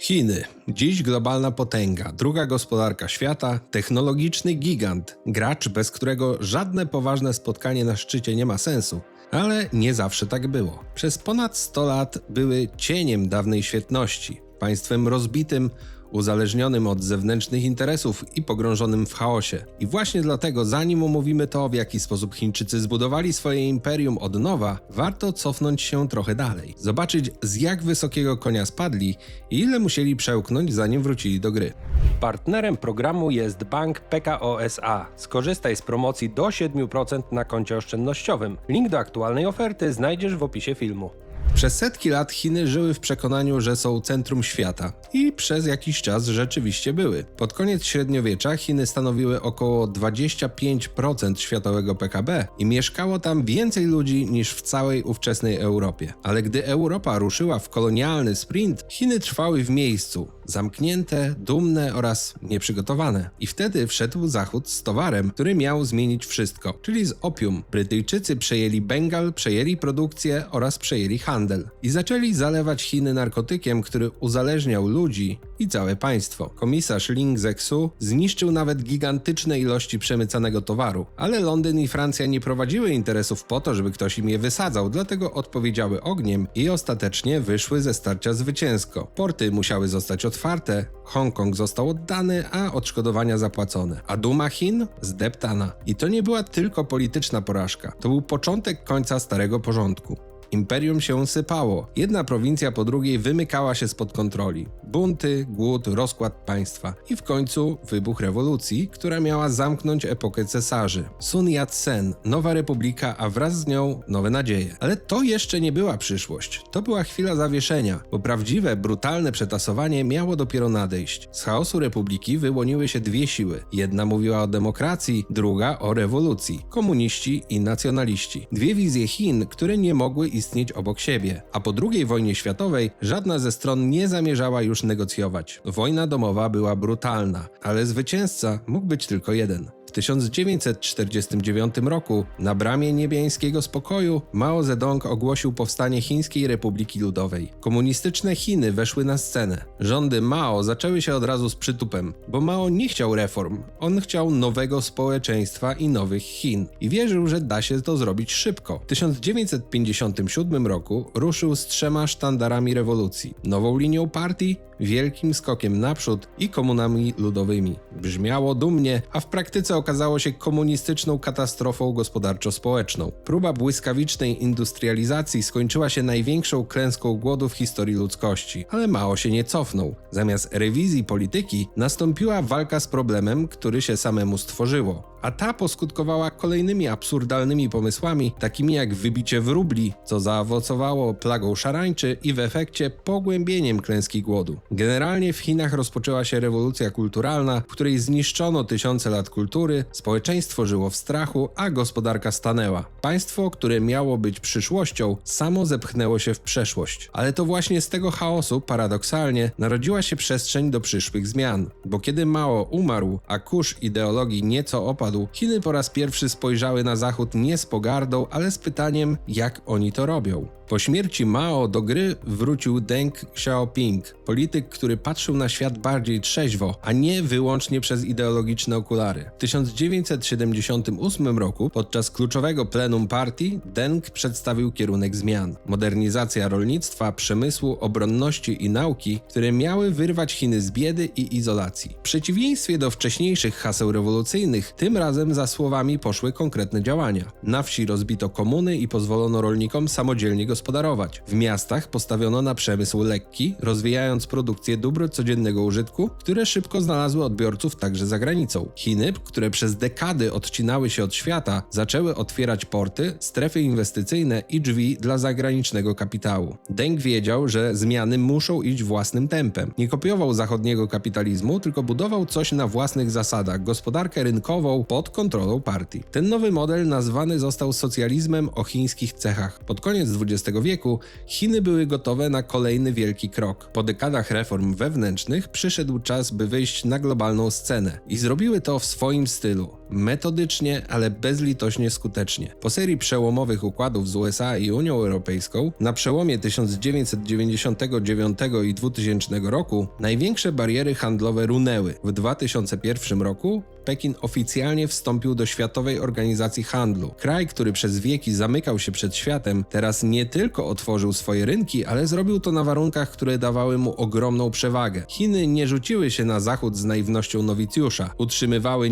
Chiny. Dziś globalna potęga, druga gospodarka świata, technologiczny gigant, gracz, bez którego żadne poważne spotkanie na szczycie nie ma sensu. Ale nie zawsze tak było. Przez ponad 100 lat były cieniem dawnej świetności, państwem rozbitym, uzależnionym od zewnętrznych interesów i pogrążonym w chaosie. I właśnie dlatego, zanim omówimy to, w jaki sposób Chińczycy zbudowali swoje imperium od nowa, warto cofnąć się trochę dalej. Zobaczyć, z jak wysokiego konia spadli i ile musieli przełknąć, zanim wrócili do gry. Partnerem programu jest bank PKO SA. Skorzystaj z promocji do 7% na koncie oszczędnościowym. Link do aktualnej oferty znajdziesz w opisie filmu. Przez setki lat Chiny żyły w przekonaniu, że są centrum świata i przez jakiś czas rzeczywiście były. Pod koniec średniowiecza Chiny stanowiły około 25% światowego PKB i mieszkało tam więcej ludzi niż w całej ówczesnej Europie. Ale gdy Europa ruszyła w kolonialny sprint, Chiny trwały w miejscu, zamknięte, dumne oraz nieprzygotowane. I wtedy wszedł Zachód z towarem, który miał zmienić wszystko, czyli z opium. Brytyjczycy przejęli Bengal, przejęli produkcję oraz przejęli handel. I zaczęli zalewać Chiny narkotykiem, który uzależniał ludzi i całe państwo. Komisarz Ling Zeksu zniszczył nawet gigantyczne ilości przemycanego towaru, ale Londyn i Francja nie prowadziły interesów po to, żeby ktoś im je wysadzał, dlatego odpowiedziały ogniem i ostatecznie wyszły ze starcia zwycięsko. Porty musiały zostać otwarte, Hongkong został oddany, a odszkodowania zapłacone. A duma Chin zdeptana. I to nie była tylko polityczna porażka, to był początek końca starego porządku. Imperium się sypało. Jedna prowincja po drugiej wymykała się spod kontroli. Bunty, głód, rozkład państwa i w końcu wybuch rewolucji, która miała zamknąć epokę cesarzy. Sun Yat-sen, nowa republika, a wraz z nią nowe nadzieje. Ale to jeszcze nie była przyszłość. To była chwila zawieszenia, bo prawdziwe, brutalne przetasowanie miało dopiero nadejść. Z chaosu republiki wyłoniły się dwie siły. Jedna mówiła o demokracji, druga o rewolucji. Komuniści i nacjonaliści. Dwie wizje Chin, które nie mogły istnieć obok siebie. A po II wojnie światowej żadna ze stron nie zamierzała już negocjować. Wojna domowa była brutalna, ale zwycięzca mógł być tylko jeden. W 1949 roku na bramie niebiańskiego spokoju Mao Zedong ogłosił powstanie Chińskiej Republiki Ludowej. Komunistyczne Chiny weszły na scenę. Rządy Mao zaczęły się od razu z przytupem, bo Mao nie chciał reform. On chciał nowego społeczeństwa i nowych Chin i wierzył, że da się to zrobić szybko. W 1957 roku ruszył z trzema sztandarami rewolucji: nową linią partii, wielkim skokiem naprzód i komunami ludowymi. Brzmiało dumnie, a w praktyce okazało się komunistyczną katastrofą gospodarczo-społeczną. Próba błyskawicznej industrializacji skończyła się największą klęską głodu w historii ludzkości, ale mało się nie cofnął. Zamiast rewizji polityki nastąpiła walka z problemem, który się samemu stworzyło. A ta poskutkowała kolejnymi absurdalnymi pomysłami, takimi jak wybicie wróbli, co zaowocowało plagą szarańczy i w efekcie pogłębieniem klęski głodu. Generalnie w Chinach rozpoczęła się rewolucja kulturalna, w której zniszczono tysiące lat kultury, społeczeństwo żyło w strachu, a gospodarka stanęła. Państwo, które miało być przyszłością, samo zepchnęło się w przeszłość. Ale to właśnie z tego chaosu, paradoksalnie, narodziła się przestrzeń do przyszłych zmian. Bo kiedy Mao umarł, a kurz ideologii nieco opadł, Chiny po raz pierwszy spojrzały na Zachód nie z pogardą, ale z pytaniem, jak oni to robią. Po śmierci Mao do gry wrócił Deng Xiaoping, polityk, który patrzył na świat bardziej trzeźwo, a nie wyłącznie przez ideologiczne okulary. W 1978 roku, podczas kluczowego plenum partii, Deng przedstawił kierunek zmian. Modernizacja rolnictwa, przemysłu, obronności i nauki, które miały wyrwać Chiny z biedy i izolacji. W przeciwieństwie do wcześniejszych haseł rewolucyjnych, tym razem za słowami poszły konkretne działania. Na wsi rozbito komuny i pozwolono rolnikom samodzielnie gospodarować. W miastach postawiono na przemysł lekki, rozwijając produkcję dóbr codziennego użytku, które szybko znalazły odbiorców także za granicą. Chiny, które przez dekady odcinały się od świata, zaczęły otwierać porty, strefy inwestycyjne i drzwi dla zagranicznego kapitału. Deng wiedział, że zmiany muszą iść własnym tempem. Nie kopiował zachodniego kapitalizmu, tylko budował coś na własnych zasadach, gospodarkę rynkową pod kontrolą partii. Ten nowy model nazwany został socjalizmem o chińskich cechach. Pod koniec XX wieku Chiny były gotowe na kolejny wielki krok. Po dekadach reform wewnętrznych przyszedł czas, by wyjść na globalną scenę i zrobiły to w swoim stylu. stylu. Metodycznie, ale bezlitośnie skutecznie. Po serii przełomowych układów z USA i Unią Europejską, na przełomie 1999 i 2000 roku, największe bariery handlowe runęły. W 2001 roku Pekin oficjalnie wstąpił do Światowej Organizacji Handlu. Kraj, który przez wieki zamykał się przed światem, teraz nie tylko otworzył swoje rynki, ale zrobił to na warunkach, które dawały mu ogromną przewagę. Chiny nie rzuciły się na zachód z naiwnością nowicjusza, utrzymywały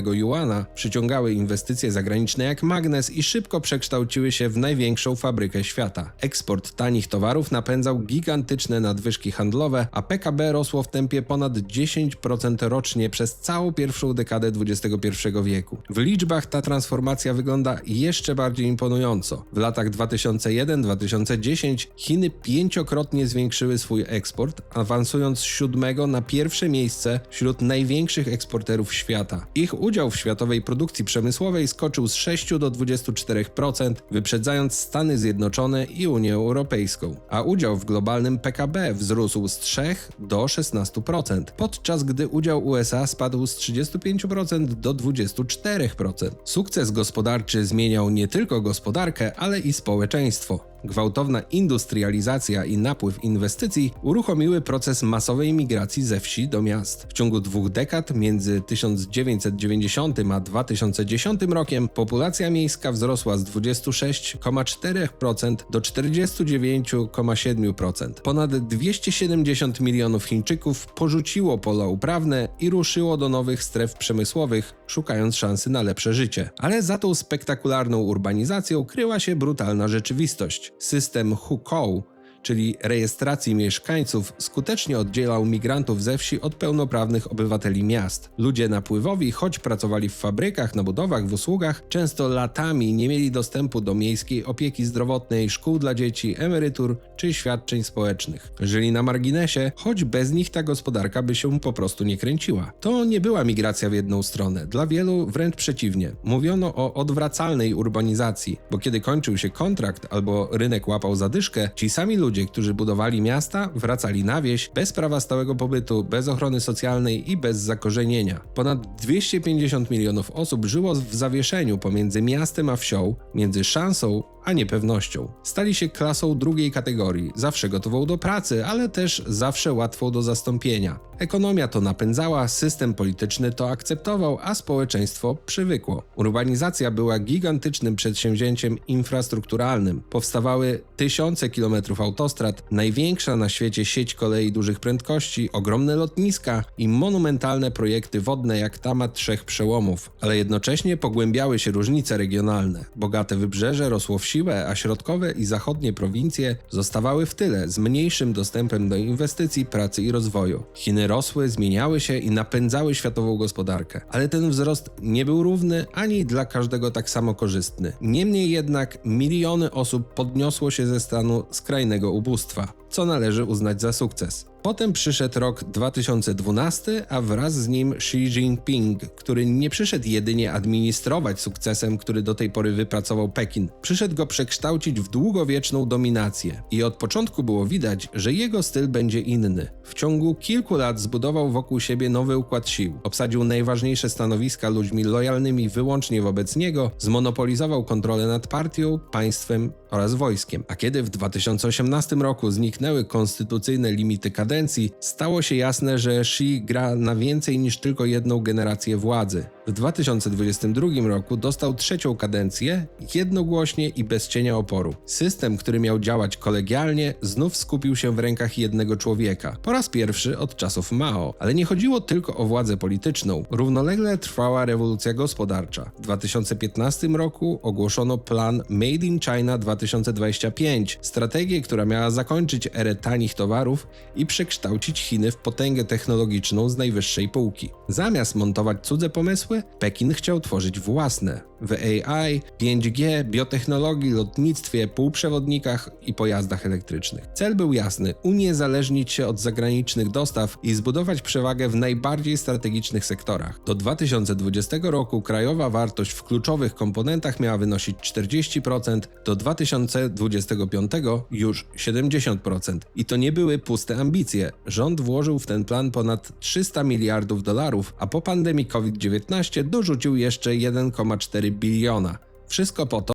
juana, przyciągały inwestycje zagraniczne jak magnes i szybko przekształciły się w największą fabrykę świata. Eksport tanich towarów napędzał gigantyczne nadwyżki handlowe, a PKB rosło w tempie ponad 10% rocznie przez całą pierwszą dekadę XXI wieku. W liczbach ta transformacja wygląda jeszcze bardziej imponująco. W latach 2001-2010 Chiny pięciokrotnie zwiększyły swój eksport, awansując z siódmego na pierwsze miejsce wśród największych eksporterów świata. Ich udział w światowej produkcji przemysłowej skoczył z 6 do 24%, wyprzedzając Stany Zjednoczone i Unię Europejską, a udział w globalnym PKB wzrósł z 3 do 16%, podczas gdy udział USA spadł z 35% do 24%. Sukces gospodarczy zmieniał nie tylko gospodarkę, ale i społeczeństwo. Gwałtowna industrializacja i napływ inwestycji uruchomiły proces masowej migracji ze wsi do miast. W ciągu dwóch dekad, między 1990 a 2010 rokiem, populacja miejska wzrosła z 26,4% do 49,7%. Ponad 270 milionów Chińczyków porzuciło pola uprawne i ruszyło do nowych stref przemysłowych, szukając szansy na lepsze życie. Ale za tą spektakularną urbanizacją kryła się brutalna rzeczywistość. System Hukou czyli rejestracji mieszkańców, skutecznie oddzielał migrantów ze wsi od pełnoprawnych obywateli miast. Ludzie napływowi, choć pracowali w fabrykach, na budowach, w usługach, często latami nie mieli dostępu do miejskiej opieki zdrowotnej, szkół dla dzieci, emerytur czy świadczeń społecznych. Żyli na marginesie, choć bez nich ta gospodarka by się po prostu nie kręciła. To nie była migracja w jedną stronę, dla wielu wręcz przeciwnie. Mówiono o odwracalnej urbanizacji, bo kiedy kończył się kontrakt albo rynek łapał zadyszkę, ci sami ludzie Ludzie, którzy budowali miasta, wracali na wieś bez prawa stałego pobytu, bez ochrony socjalnej i bez zakorzenienia. Ponad 250 milionów osób żyło w zawieszeniu pomiędzy miastem a wsią, między szansą a niepewnością. Stali się klasą drugiej kategorii, zawsze gotową do pracy, ale też zawsze łatwą do zastąpienia. Ekonomia to napędzała, system polityczny to akceptował, a społeczeństwo przywykło. Urbanizacja była gigantycznym przedsięwzięciem infrastrukturalnym. Powstawały tysiące kilometrów autostrad, największa na świecie sieć kolei dużych prędkości, ogromne lotniska i monumentalne projekty wodne jak Tama Trzech Przełomów. Ale jednocześnie pogłębiały się różnice regionalne. Bogate wybrzeże rosło w siłę, a środkowe i zachodnie prowincje zostawały w tyle z mniejszym dostępem do inwestycji, pracy i rozwoju. Chiny rosły, zmieniały się i napędzały światową gospodarkę, ale ten wzrost nie był równy ani dla każdego tak samo korzystny. Niemniej jednak miliony osób podniosło się ze stanu skrajnego ubóstwa, co należy uznać za sukces. Potem przyszedł rok 2012, a wraz z nim Xi Jinping, który nie przyszedł jedynie administrować sukcesem, który do tej pory wypracował Pekin. Przyszedł go przekształcić w długowieczną dominację. I od początku było widać, że jego styl będzie inny. W ciągu kilku lat zbudował wokół siebie nowy układ sił. Obsadził najważniejsze stanowiska ludźmi lojalnymi wyłącznie wobec niego, zmonopolizował kontrolę nad partią, państwem oraz wojskiem. A kiedy w 2018 roku zniknęły konstytucyjne limity kadencji stało się jasne, że Xi gra na więcej niż tylko jedną generację władzy. W 2022 roku dostał trzecią kadencję jednogłośnie i bez cienia oporu. System, który miał działać kolegialnie, znów skupił się w rękach jednego człowieka. Po raz pierwszy od czasów Mao. Ale nie chodziło tylko o władzę polityczną. Równolegle trwała rewolucja gospodarcza. W 2015 roku ogłoszono plan Made in China 2025, strategię, która miała zakończyć erę tanich towarów i przekształcić Chiny w potęgę technologiczną z najwyższej półki. Zamiast montować cudze pomysły, Pekin chciał tworzyć własne w AI, 5G, biotechnologii, lotnictwie, półprzewodnikach i pojazdach elektrycznych. Cel był jasny: uniezależnić się od zagranicznych dostaw i zbudować przewagę w najbardziej strategicznych sektorach. Do 2020 roku krajowa wartość w kluczowych komponentach miała wynosić 40%, do 2025 już 70%. I to nie były puste ambicje. Rząd włożył w ten plan ponad 300 miliardów dolarów, a po pandemii COVID-19 dorzucił jeszcze 1,4 biliona. Wszystko po to,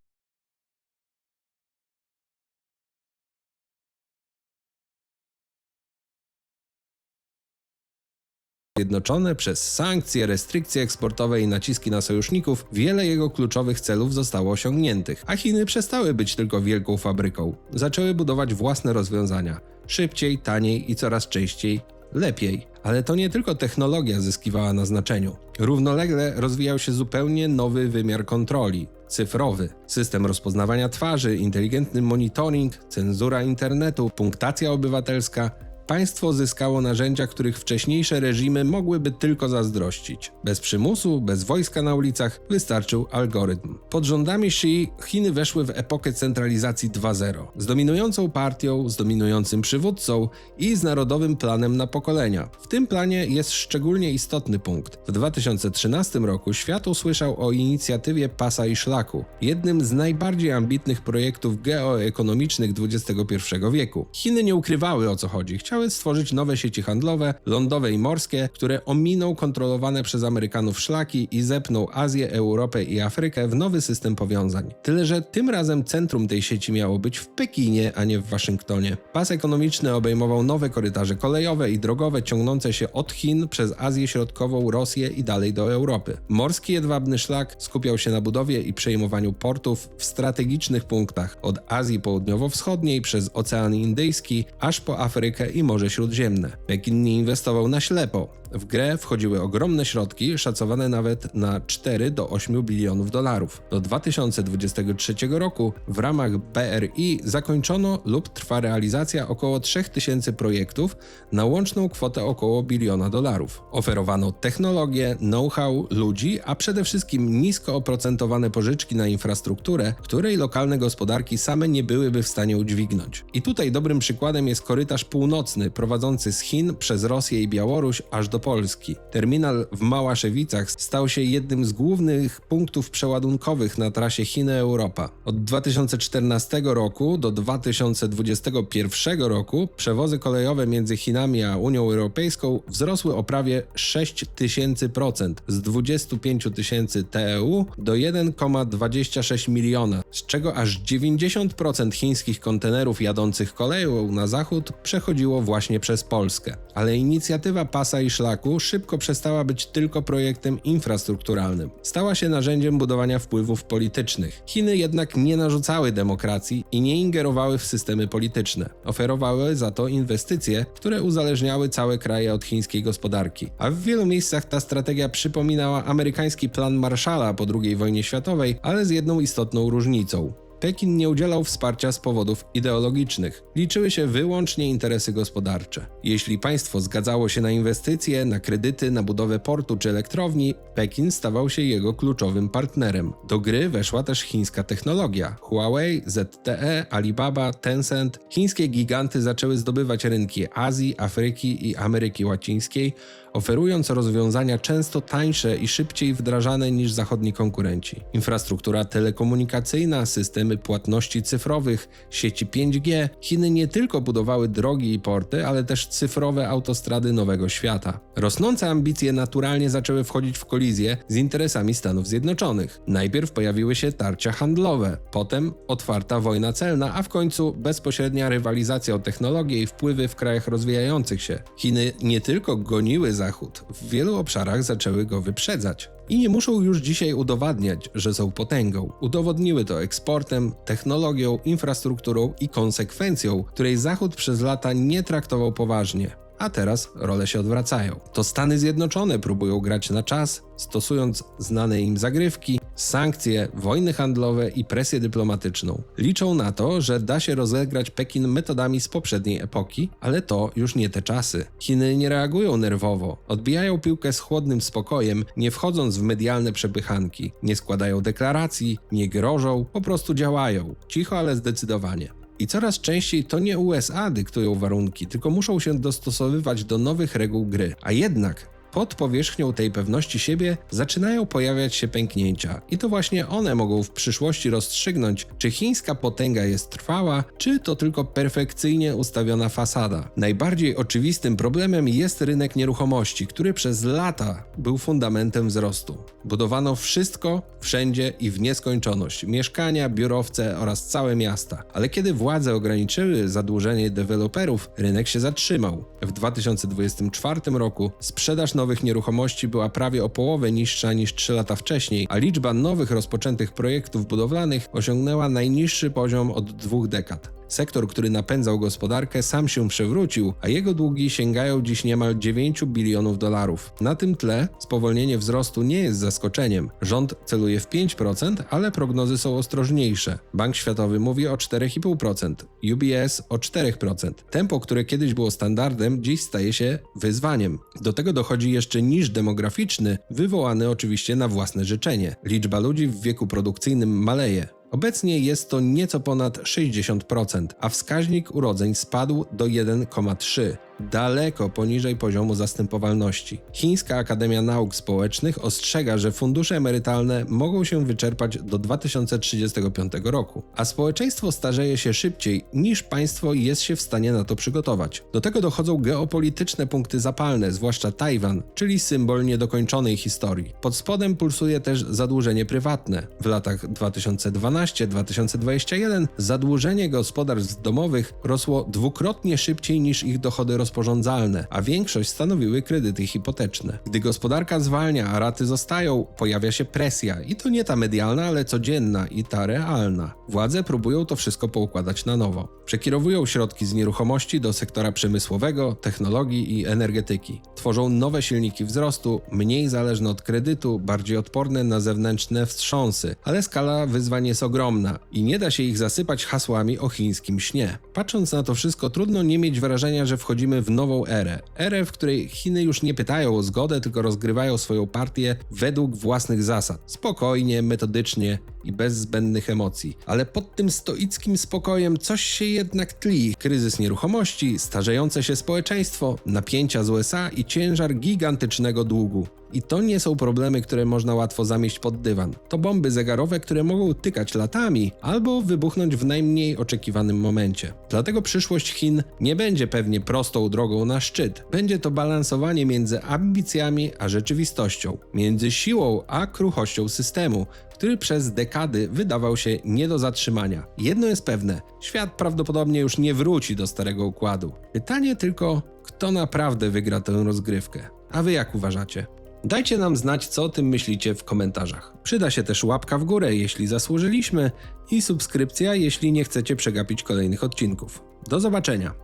Zjednoczone przez sankcje, restrykcje eksportowe i naciski na sojuszników, wiele jego kluczowych celów zostało osiągniętych, a Chiny przestały być tylko wielką fabryką. Zaczęły budować własne rozwiązania. Szybciej, taniej i coraz częściej lepiej. Ale to nie tylko technologia zyskiwała na znaczeniu. Równolegle rozwijał się zupełnie nowy wymiar kontroli cyfrowy. System rozpoznawania twarzy, inteligentny monitoring, cenzura internetu, punktacja obywatelska. Państwo zyskało narzędzia, których wcześniejsze reżimy mogłyby tylko zazdrościć. Bez przymusu, bez wojska na ulicach wystarczył algorytm. Pod rządami Xi Chiny weszły w epokę centralizacji 2.0 z dominującą partią, z dominującym przywódcą i z narodowym planem na pokolenia. W tym planie jest szczególnie istotny punkt. W 2013 roku świat usłyszał o inicjatywie Pasa i Szlaku, jednym z najbardziej ambitnych projektów geoekonomicznych XXI wieku. Chiny nie ukrywały o co chodzi. Chciały stworzyć nowe sieci handlowe, lądowe i morskie, które ominą kontrolowane przez Amerykanów szlaki i zepną Azję, Europę i Afrykę w nowy system powiązań. Tyle, że tym razem centrum tej sieci miało być w Pekinie, a nie w Waszyngtonie. Pas ekonomiczny obejmował nowe korytarze kolejowe i drogowe ciągnące się od Chin przez Azję Środkową, Rosję i dalej do Europy. Morski jedwabny szlak skupiał się na budowie i przejmowaniu portów w strategicznych punktach od Azji Południowo-Wschodniej przez Ocean Indyjski aż po Afrykę i Morze Śródziemne. Nie inwestował na ślepo. W grę wchodziły ogromne środki, szacowane nawet na 4 do 8 bilionów dolarów. Do 2023 roku w ramach BRI zakończono lub trwa realizacja około 3000 projektów na łączną kwotę około biliona dolarów. Oferowano technologię, know-how, ludzi, a przede wszystkim nisko oprocentowane pożyczki na infrastrukturę, której lokalne gospodarki same nie byłyby w stanie udźwignąć. I tutaj dobrym przykładem jest korytarz północny prowadzący z Chin przez Rosję i Białoruś aż do Polski. Terminal w Małaszewicach stał się jednym z głównych punktów przeładunkowych na trasie Chiny-Europa. Od 2014 roku do 2021 roku przewozy kolejowe między Chinami a Unią Europejską wzrosły o prawie 6000% z 25 tysięcy TEU do 1,26 miliona, z czego aż 90% chińskich kontenerów jadących koleją na zachód przechodziło właśnie przez Polskę. Ale inicjatywa pasa i szlaku szybko przestała być tylko projektem infrastrukturalnym. Stała się narzędziem budowania wpływów politycznych. Chiny jednak nie narzucały demokracji i nie ingerowały w systemy polityczne. Oferowały za to inwestycje, które uzależniały całe kraje od chińskiej gospodarki. A w wielu miejscach ta strategia przypominała amerykański plan Marshalla po II wojnie światowej, ale z jedną istotną różnicą. Pekin nie udzielał wsparcia z powodów ideologicznych. Liczyły się wyłącznie interesy gospodarcze. Jeśli państwo zgadzało się na inwestycje, na kredyty, na budowę portu czy elektrowni, Pekin stawał się jego kluczowym partnerem. Do gry weszła też chińska technologia. Huawei, ZTE, Alibaba, Tencent. Chińskie giganty zaczęły zdobywać rynki Azji, Afryki i Ameryki Łacińskiej, oferując rozwiązania często tańsze i szybciej wdrażane niż zachodni konkurenci. Infrastruktura telekomunikacyjna, systemy płatności cyfrowych, sieci 5G. Chiny nie tylko budowały drogi i porty, ale też cyfrowe autostrady nowego świata. Rosnące ambicje naturalnie zaczęły wchodzić w kolizję z interesami Stanów Zjednoczonych. Najpierw pojawiły się tarcia handlowe, potem otwarta wojna celna, a w końcu bezpośrednia rywalizacja o technologie i wpływy w krajach rozwijających się. Chiny nie tylko goniły Zachód, w wielu obszarach zaczęły go wyprzedzać. I nie muszą już dzisiaj udowadniać, że są potęgą. Udowodniły to eksportem, technologią, infrastrukturą i konsekwencją, której Zachód przez lata nie traktował poważnie. A teraz role się odwracają. To Stany Zjednoczone próbują grać na czas, stosując znane im zagrywki, sankcje, wojny handlowe i presję dyplomatyczną. Liczą na to, że da się rozegrać Pekin metodami z poprzedniej epoki, ale to już nie te czasy. Chiny nie reagują nerwowo, odbijają piłkę z chłodnym spokojem, nie wchodząc w medialne przepychanki, nie składają deklaracji, nie grożą, po prostu działają. Cicho, ale zdecydowanie. I coraz częściej to nie USA dyktują warunki, tylko muszą się dostosowywać do nowych reguł gry. A jednak pod powierzchnią tej pewności siebie zaczynają pojawiać się pęknięcia, i to właśnie one mogą w przyszłości rozstrzygnąć, czy chińska potęga jest trwała, czy to tylko perfekcyjnie ustawiona fasada. Najbardziej oczywistym problemem jest rynek nieruchomości, który przez lata był fundamentem wzrostu. Budowano wszystko, wszędzie i w nieskończoność mieszkania, biurowce oraz całe miasta. Ale kiedy władze ograniczyły zadłużenie deweloperów, rynek się zatrzymał. W 2024 roku sprzedaż nowych nieruchomości była prawie o połowę niższa niż 3 lata wcześniej, a liczba nowych rozpoczętych projektów budowlanych osiągnęła najniższy poziom od dwóch dekad. Sektor, który napędzał gospodarkę, sam się przewrócił, a jego długi sięgają dziś niemal 9 bilionów dolarów. Na tym tle spowolnienie wzrostu nie jest zaskoczeniem. Rząd celuje w 5%, ale prognozy są ostrożniejsze. Bank Światowy mówi o 4,5%, UBS o 4%. Tempo, które kiedyś było standardem, dziś staje się wyzwaniem. Do tego dochodzi jeszcze niż demograficzny, wywołany oczywiście na własne życzenie. Liczba ludzi w wieku produkcyjnym maleje. Obecnie jest to nieco ponad 60%, a wskaźnik urodzeń spadł do 1,3, daleko poniżej poziomu zastępowalności. Chińska Akademia Nauk Społecznych ostrzega, że fundusze emerytalne mogą się wyczerpać do 2035 roku, a społeczeństwo starzeje się szybciej niż państwo jest się w stanie na to przygotować. Do tego dochodzą geopolityczne punkty zapalne, zwłaszcza Tajwan, czyli symbol niedokończonej historii. Pod spodem pulsuje też zadłużenie prywatne. W latach 2012-2021 zadłużenie gospodarstw domowych rosło dwukrotnie szybciej niż ich dochody rozporządzalne, a większość stanowiły kredyty hipoteczne. Gdy gospodarka zwalnia, a raty zostają, pojawia się presja i to nie ta medialna, ale codzienna i ta realna. Władze próbują to wszystko poukładać na nowo. Przekierowują środki z nieruchomości do sektora przemysłowego, technologii i energetyki. Tworzą nowe silniki wzrostu, mniej zależne od kredytu, bardziej odporne na zewnętrzne wstrząsy, ale skala wyzwań jest ogromna i nie da się ich zasypać hasłami o chińskim śnie. Patrząc na to wszystko, trudno nie mieć wrażenia, że wchodzimy w nową erę. Erę, w której Chiny już nie pytają o zgodę, tylko rozgrywają swoją partię według własnych zasad. Spokojnie, metodycznie i bez zbędnych emocji. Ale pod tym stoickim spokojem coś się jednak tli. Kryzys nieruchomości, starzejące się społeczeństwo, napięcia z USA i ciężar gigantycznego długu. I to nie są problemy, które można łatwo zamieść pod dywan. To bomby zegarowe, które mogą tykać latami albo wybuchnąć w najmniej oczekiwanym momencie. Dlatego przyszłość Chin nie będzie pewnie prostą drogą na szczyt. Będzie to balansowanie między ambicjami a rzeczywistością, między siłą a kruchością systemu, który przez dekady wydawał się nie do zatrzymania. Jedno jest pewne: świat prawdopodobnie już nie wróci do starego układu. Pytanie tylko, kto naprawdę wygra tę rozgrywkę. A wy jak uważacie? Dajcie nam znać, co o tym myślicie w komentarzach. Przyda się też łapka w górę, jeśli zasłużyliśmy, i subskrypcja, jeśli nie chcecie przegapić kolejnych odcinków. Do zobaczenia!